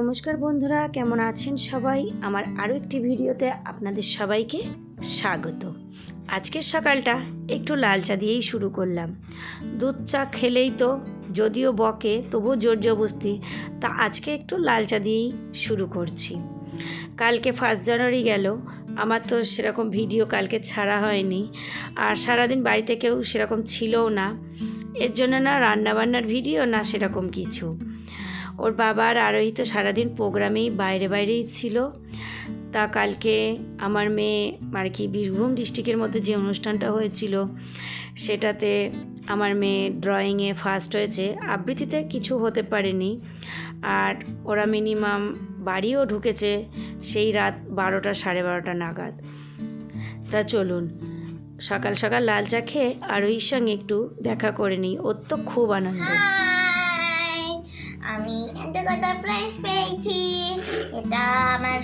নমস্কার বন্ধুরা, কেমন আছেন সবাই? আমার আরও একটি ভিডিওতে আপনাদের সবাইকে স্বাগত। আজকের সকালটা একটু লাল চা দিয়েই শুরু করলাম। দুধ চা খেলেই তো যদিও বকে, তবুও জোর জবস্তি তা আজকে একটু লাল চা দিয়েই শুরু করছি। কালকে ফার্স্ট জানুয়ারি গেল, আমার তো সেরকম ভিডিও কালকে ছাড়া হয়নি, আর সারাদিন বাড়িতে কেউ সেরকম ছিলও না। এর জন্য না রান্নাবান্নার ভিডিও না সেরকম কিছু। ওর বাবার আর আরোহী তো সারাদিন প্রোগ্রামেই বাইরে বাইরেই ছিল। তা কালকে আমার মেয়ে আর কি বীরভূম ডিস্ট্রিক্টের মধ্যে যে অনুষ্ঠানটা হয়েছিল, সেটাতে আমার মেয়ে ড্রয়িংয়ে ফার্স্ট হয়েছে। আবৃত্তিতে কিছু হতে পারেনি। আর ওরা মিনিমাম বাড়িও ঢুকেছে সেই রাত বারোটা সাড়ে বারোটা নাগাদ। তা চলুন, সকাল সকাল লাল চা খেয়ে আরোহীর সঙ্গে একটু দেখা করে নিই। ওর তো খুব আনন্দ। কত প্রাইজ পেয়েছি? এটা আমার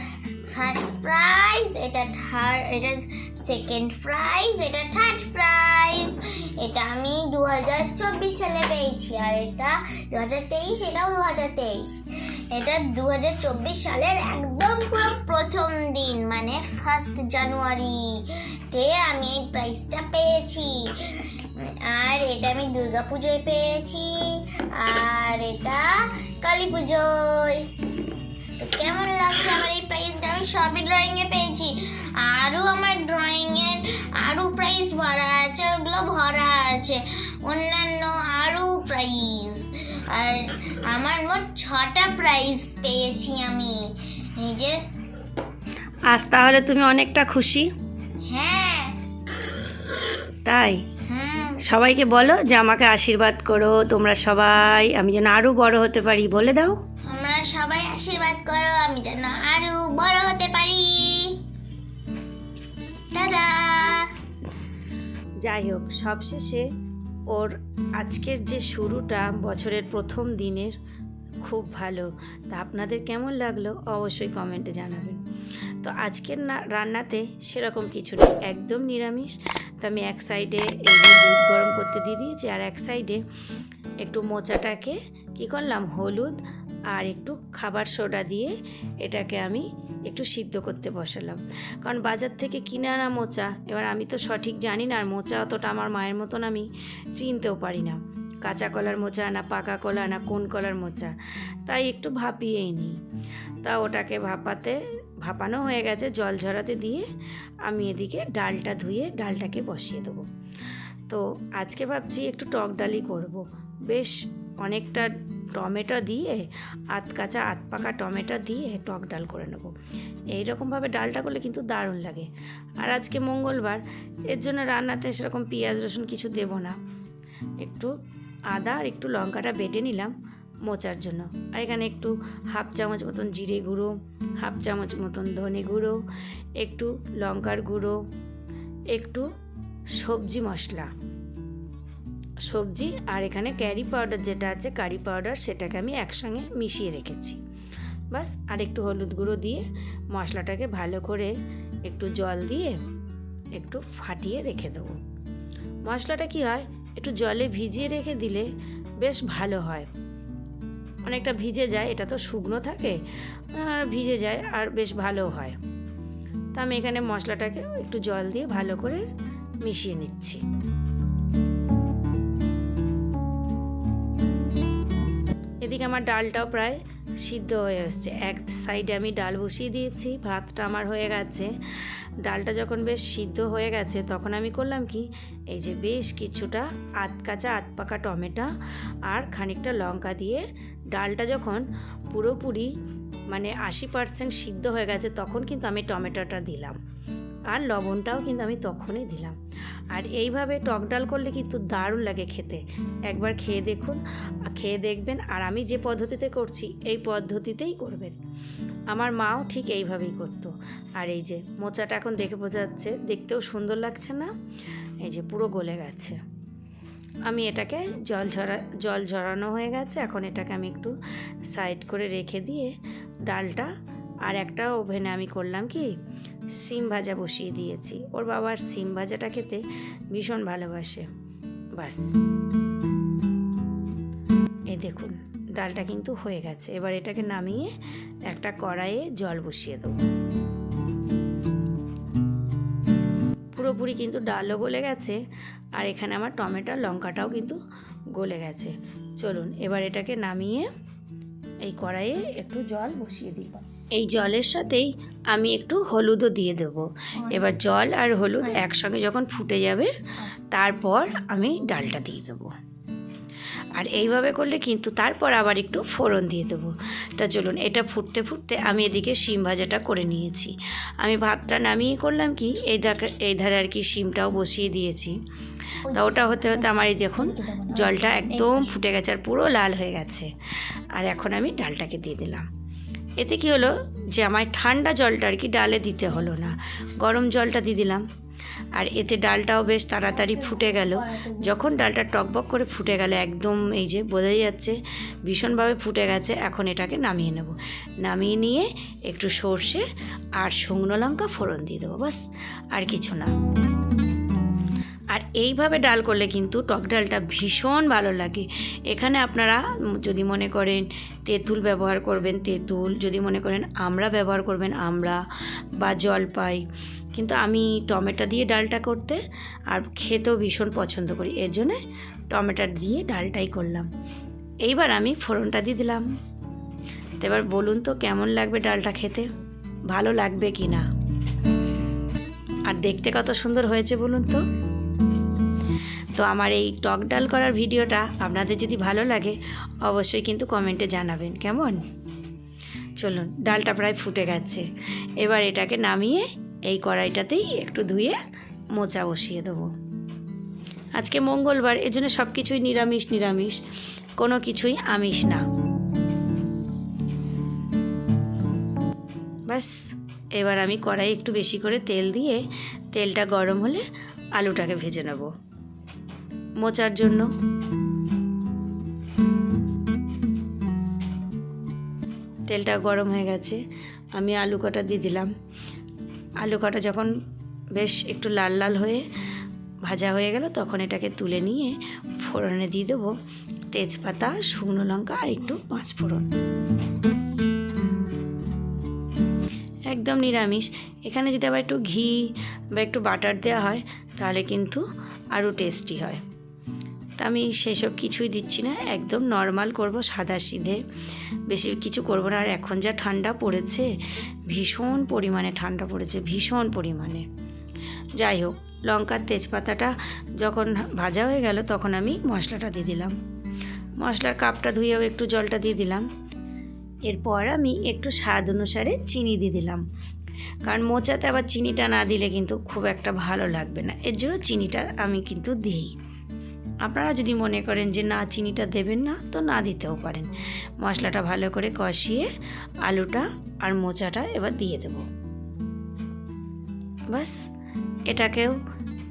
ফার্স্ট প্রাইজ এটা থার্ড এটা সেকেন্ড প্রাইজ এটা থার্ড প্রাইজ এটা আমি দু হাজার চব্বিশ সালে পেয়েছি, আর এটা দু হাজার তেইশ, এটাও দু হাজার তেইশ। এটা দু হাজার চব্বিশ সালের একদম পুরো প্রথম দিন মানে ফার্স্ট জানুয়ারিতে আমি এই প্রাইজটা পেয়েছি। আর এটা আমি দুর্গা পুজোয় পেয়েছি, আর এটা কালী পুজোয়। তো কেমন লাগছে আমার এই প্রাইজটা আমি সবই ড্রয়িং এ পেয়েছি। আরও আমার ড্রয়িং এর আরও প্রাইজ ভরা আছে ওগুলো ভরা আছে। অন্যান্য আরও প্রাইজ আর আমার মোট ছটা প্রাইজ পেয়েছি আমি। যে। আজ তাহলে তুমি অনেকটা খুশি? হ্যাঁ। তাই? সবাইকে বলো যে আমাকে আশীর্বাদ করো তোমরা সবাই আমি যেন আরও বড় হতে পারি বলে দাও। তোমরা সবাই আশীর্বাদ করো আমি যেন আরও বড় হতে পারি। দাদা যাই হোক সবশেষে ওর আজকের যে শুরুটা বছরের প্রথম দিনের খুব ভালো। তা আপনাদের কেমন লাগল? অবশ্যই কমেন্টে জানাবেন। তো আজকের না রান্নাতে সেরকম কিছু নেই। একদম নিরামিষ। তো আমি এক সাইডে এই দুধ গরম করতে দিয়ে দিয়েছি, আর এক সাইডে একটু মোচাটাকে কি করলাম, হলুদ আর একটু খাবার সোডা দিয়ে এটাকে আমি একটু সিদ্ধ করতে বসালাম। কারণ বাজার থেকে কিনে আনা মোচা, এবার আমি তো সঠিক জানি না, আর মোচা অতটা আমার মায়ের মতন আমি চিনতেও পারি না। কাঁচা কলার মোচা, না পাকা কলা, না কোন কলার মোচা, তাই একটু ভাপিয়েই নিই। তা ওটাকে ভাপাতে, ভাপানো হয়ে গেছে, জল ঝরাতে দিয়ে আমি এদিকে ডালটা ধুয়ে ডালটাকে বসিয়ে দেবো। তো আজকে ভাবছি একটু টক ডালই করব। বেশ অনেকটা টমেটো দিয়ে আত কাঁচা আত পাকা টমেটো দিয়ে টক ডাল করে নেব। এইরকমভাবে ডালটা করলে কিন্তু দারুণ লাগে। আর আজকে মঙ্গলবার, এর জন্য রান্নাতে সেরকম পেঁয়াজ, রসুন কিছু দেব না। একটু আদা আর একটু লঙ্কাটা বেটে নিলাম মোচার জন্য। আর এখানে একটু হাফ চামচ মতন জিরে গুঁড়ো, হাফ চামচ মতন ধনে গুঁড়ো, একটু লঙ্কার গুঁড়ো, একটু সবজি মশলা। সবজি আর এখানে ক্যারি পাউডার যেটা আছে, কারি পাউডার সেটাকে আমি একসঙ্গে মিশিয়ে রেখেছি। বাস, আর একটু হলুদ গুঁড়ো দিয়ে মশলাটাকে ভালো করে একটু জল দিয়ে একটু ফাটিয়ে রেখে দেবো। মশলাটা কি হয়? একটু জলে ভিজিয়ে রেখে দিলে বেশ ভালো হয়। অনেকটা ভিজে যায়, এটা তো শুকনো থাকে ভিজে যায় আর বেশ ভালো হয়। তা আমি এখানে মশলাটাকে একটু জল দিয়ে ভালো করে মিশিয়ে নিচ্ছি। এদিকে আমার ডালটাও প্রায় সিদ্ধ হয়ে এসছে এক সাইডে আমি ডাল বসিয়ে দিয়েছি, ভাতটা আমার হয়ে গেছে। ডালটা যখন বেশ সিদ্ধ হয়ে গেছে, তখন আমি করলাম কি, এই যে বেশ কিছুটা আত কাঁচা আত পাকা টমেটো আর খানিকটা লঙ্কা দিয়ে ডালটা যখন পুরোপুরি মানে আশি পার্সেন্ট সিদ্ধ হয়ে গেছে, তখন কিন্তু আমি টমেটোটা দিলাম। আর লবণটাও কিন্তু আমি তখনই দিলাম। আর এইভাবে টক ডাল করলে কিন্তু দারুণ লাগে খেতে। একবার খেয়ে দেখুন, খেয়ে দেখবেন আর আমি যে পদ্ধতিতে করছি, এই পদ্ধতিতেই করবেন। আমার মাও ঠিক এইভাবেই করতো। আর এই যে মোচাটা এখন দেখে বোঝা যাচ্ছে, দেখতেও সুন্দর লাগছে না? এই যে পুরো গলে গেছে। আমি এটাকে জল ঝরা, জল ঝরানো হয়ে গেছে। এখন এটাকে আমি একটু সাইড করে রেখে দিয়ে ডালটা আর একটা ওভেনে আমি করলাম কি? সিম ভাজা বসিয়ে দিয়েছি। ওর বাবার সিম ভাজাটা খেতে ভীষণ ভালোবাসে। বাস। এই দেখুন, ডালটা কিন্তু হয়ে গেছে। এবার এটাকে নামিয়ে একটা কড়াইয়ে জল বসিয়ে দেবো। পুরোপুরি কিন্তু ডালও গলে গেছে আর এখানে আমার টমেটো লঙ্কাটাও কিন্তু গলে গেছে। চলুন, এবার এটাকে নামিয়ে এই কড়াইয়ে একটু জল বসিয়ে দিই। এই জলের সাথেই আমি একটু হলুদও দিয়ে দেবো। এবার জল আর হলুদ একসঙ্গে যখন ফুটে যাবে তারপর আমি ডালটা দিয়ে দেবো। আর এইভাবে করলে কিন্তু তারপর আবার একটু ফোড়ন দিয়ে দেবো। তা চলুন এটা ফুটতে ফুটতে আমি এদিকে শিম ভাজাটা করে নিয়েছি। আমি ভাতটা নামিয়ে করলাম কি এই ধারে এই ধারে আর কি শিমটাও বসিয়ে দিয়েছি। তা ওটা হতে হতে আমার এই দেখুন জলটা একদম ফুটে গেছে আর পুরো লাল হয়ে গেছে। আর এখন আমি ডালটাকে দিয়ে দিলাম। এতে কি হলো যে আমার ঠান্ডা জলটা আর কি ডালে দিতে হলো না। গরম জলটা দিয়ে দিলাম। আর এতে ডালটাও বেশ তাড়াতাড়ি ফুটে গেল। যখন ডালটা টকবক করে ফুটে গেল, একদম এই যে বোঝাই যাচ্ছে, ভীষণভাবে ফুটে গেছে, এখন এটাকে নামিয়ে নেব। নামিয়ে নিয়ে একটু সর্ষে আর শুকনো লঙ্কা ফোড়ন দিয়ে দেবো, বাস, আর কিছু না। আর এইভাবে ডাল করলে কিন্তু টক ডালটা ভীষণ ভালো লাগে। এখানে আপনারা যদি মনে করেন তেঁতুল ব্যবহার করবেন, তেঁতুল, যদি মনে করেন আমরা ব্যবহার করবেন, আমরা বা জলপাই, কিন্তু আমি টমেটো দিয়ে ডালটা করতে আর খেতেও ভীষণ পছন্দ করি। এর জন্যে টমেটো দিয়ে ডালটাই করলাম। এইবার আমি ফোড়নটা দিয়ে দিলাম। তো এবার বলুন তো কেমন লাগবে ডালটা খেতে? ভালো লাগবে কি না আর দেখতে কত সুন্দর হয়েছে বলুন তো। তো আমার এই টক ডাল করার ভিডিওটা আপনাদের যদি ভালো লাগে, অবশ্যই কিন্তু কমেন্টে জানাবেন, কেমন? চলুন, ডালটা প্রায় ফুটে গেছে। এবার এটাকে নামিয়ে এই কড়াইটাতেই একটু ধুয়ে মোচা বসিয়ে দেবো। আজকে মঙ্গলবার, এজন্য সব কিছুই নিরামিষ নিরামিষ, কোনো কিছুই আমিষ না। ব্যাস, এবার আমি কড়াই একটু বেশি করে তেল দিয়ে, তেলটা গরম হলে আলুটাকে ভেজে নেব। মোচার জন্য। তেলটা গরম হয়ে গেছে, আমি আলু কটা দিয়ে দিলাম। আলু কটা যখন বেশ একটু লাল লাল হয়ে ভাজা হয়ে গেল, তখন এটাকে তুলে নিয়ে ফোড়নে দিয়ে দেবো তেজপাতা, শুকনো লঙ্কা আর একটু পাঁচ ফোড়ন। একদম নিরামিষ। এখানে যদি আবার একটু ঘি বা একটু বাটার দেওয়া হয়, তাহলে কিন্তু আরও টেস্টি হয়। তা আমি সেসব কিছুই দিচ্ছি না, একদম নর্মাল করব সাদা সিধে। বেশি কিছু করব না, আর এখন যা ঠান্ডা পড়েছে, ভীষণ পরিমাণে ঠান্ডা পড়েছে, ভীষণ পরিমাণে। যাই হোক, লঙ্কার তেজপাতাটা যখন ভাজা হয়ে গেল, তখন আমি মশলাটা দিয়ে দিলাম। মশলার কাপটা ধুয়েও একটু জলটা দিয়ে দিলাম। এরপর আমি একটু স্বাদ অনুসারে চিনি দিয়ে দিলাম। কারণ মোচাতে আবার চিনিটা না দিলে কিন্তু খুব একটা ভালো লাগবে না। এর জন্য চিনিটা আমি কিন্তু দিই। আপনারা যদি মনে করেন যে না, চিনিটা দেবেন না, তো না দিতেও পারেন। মশলাটা ভালো করে কষিয়ে আলুটা আর মোচাটা এবার দিয়ে দেব। বাস এটাকেও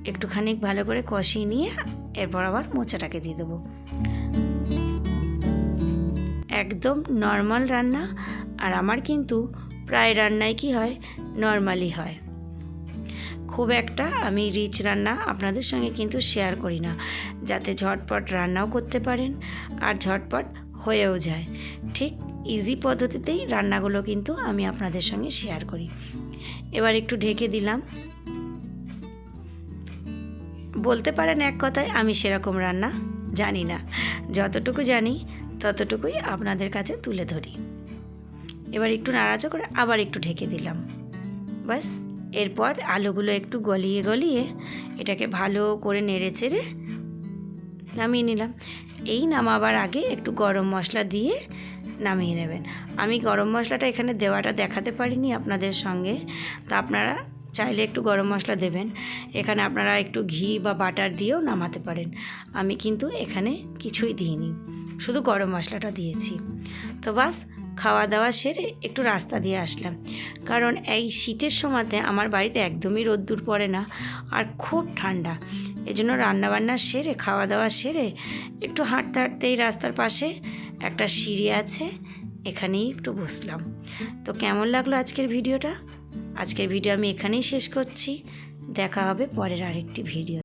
একটুখানি ভালো করে কষিয়ে নিয়ে এরপর আবার মোচাটাকে দিয়ে দেবো। একদম নর্মাল রান্না, আর আমার কিন্তু প্রায় রান্নায় কি হয় নর্মালি হয়। খুব একটা আমি রিচ রান্না আপনাদের সঙ্গে কিন্তু শেয়ার করি না। যাতে ঝটপট রান্নাও করতে পারেন আর ঝটপট হয়েও যায়। ঠিক ইজি পদ্ধতিতেই রান্নাগুলো কিন্তু আমি আপনাদের সঙ্গে শেয়ার করি। এবার একটু ঢেকে দিলাম। বলতে পারেন এক কথায়, আমি সেরকম রান্না জানি না। যতটুকু জানি, ততটুকুই আপনাদের কাছে তুলে ধরি। এবার একটু নাড়াচা করে আবার একটু ঢেকে দিলাম। বাস এরপর আলুগুলো একটু গলিয়ে গলিয়ে এটাকে ভালো করে নেড়ে চেড়ে নামিয়ে নিলাম। এই নামাবার আগে একটু গরম মশলা দিয়ে নামিয়ে নেবেন। আমি গরম মশলাটা এখানে দেওয়াটা দেখাতে পারিনি আপনাদের সঙ্গে। তো আপনারা চাইলে একটু গরম মশলা দেবেন। এখানে আপনারা একটু ঘি বা বাটার দিয়েও নামাতে পারেন। আমি কিন্তু এখানে কিছুই দিইনি। শুধু গরম মশলাটা দিয়েছি। তো বাস খাওয়া দাওয়া সেরে একটু রাস্তা দিয়ে আসলাম। কারণ এই শীতের সময়তে আমার বাড়িতে একদমই রোদ্দুর পড়ে না আর খুব ঠান্ডা। এজন্য রান্নাবান্না সেরে খাওয়া দাওয়া সেরে একটু হাঁটতে হাঁটতে এই রাস্তার পাশে একটা সিঁড়ি আছে, এখানেই একটু বসলাম। তো কেমন লাগল আজকের ভিডিওটা? আজকের ভিডিও আমি এখানেই শেষ করছি। দেখা হবে পরের আরেকটি ভিডিও